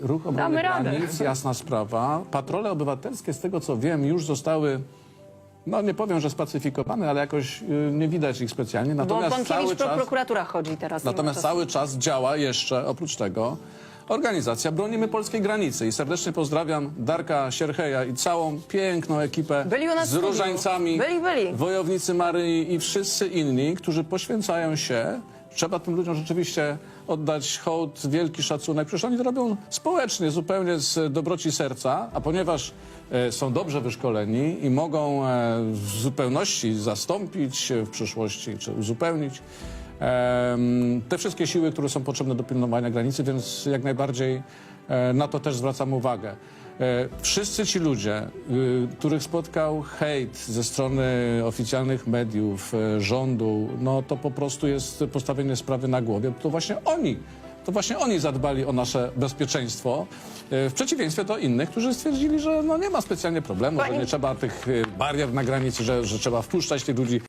Ruch obrony Damy radę. granic, jasna sprawa. Patrole obywatelskie, z tego co wiem, już zostały, no nie powiem, że spacyfikowane, ale jakoś y, nie widać ich specjalnie. Bo Natomiast Bąkiewicz, cały czas, prokuratura chodzi teraz. natomiast cały czas działa jeszcze, oprócz tego, organizacja Bronimy Polskiej Granicy. I serdecznie pozdrawiam Darka Siercheja i całą piękną ekipę Byli u nas w z studiu. różańcami, Byli, byli. wojownicy Maryi i wszyscy inni, którzy poświęcają się. Trzeba tym ludziom rzeczywiście oddać hołd, wielki szacunek. Przecież oni to robią społecznie, zupełnie z dobroci serca, a ponieważ e, są dobrze wyszkoleni i mogą e, w zupełności zastąpić w przyszłości, czy uzupełnić te wszystkie siły, które są potrzebne do pilnowania granicy, więc jak najbardziej e, na to też zwracam uwagę. E, Wszyscy ci ludzie, y, których spotkał hejt ze strony oficjalnych mediów, e, rządu, no to po prostu jest postawienie sprawy na głowie. To właśnie oni, to właśnie oni zadbali o nasze bezpieczeństwo, w przeciwieństwie do innych, którzy stwierdzili, że no nie ma specjalnie problemu, że nie trzeba tych barier na granicy, że, że trzeba wpuszczać tych ludzi.